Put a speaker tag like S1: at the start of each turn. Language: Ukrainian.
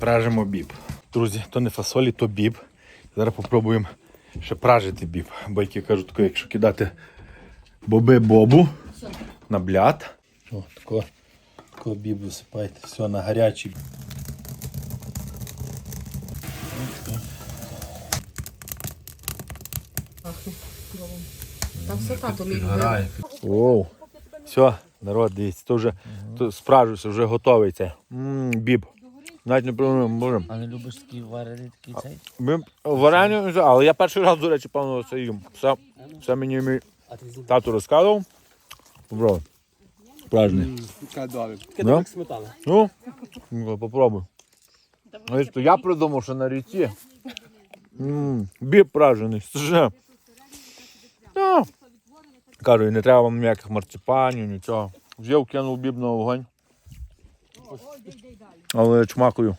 S1: Пражимо біб. Друзі, то не фасолі, то біб. Зараз попробуємо ще пражити біб. Байки кажуть, тако, якщо кидати боби бобу на бляд. О, тако, тако біб висипаєте. Все на гарячий.
S2: Та все тато мій.
S1: Оу. Все, народ, дивіться, то вже то спражився, вже готовий це. М, біб. Навіть не придумав, можемо.
S3: А не любиш такі варений такий цей?
S1: Ми варення, але я перший раз, до речі, певно, це їм. Все, все мені мій
S3: А
S1: тато розказував. Попробуй. Справжній.
S4: Добре.
S1: Да?
S4: сметана.
S1: Ну, ну, попробуй. Ось то я придумав, що на ріці. М, Біб пражений, стоже. Ну, кажу, і не треба вам ніяких марципанів, нічого. Взяв, кинув біб на вогонь. Але чмакою.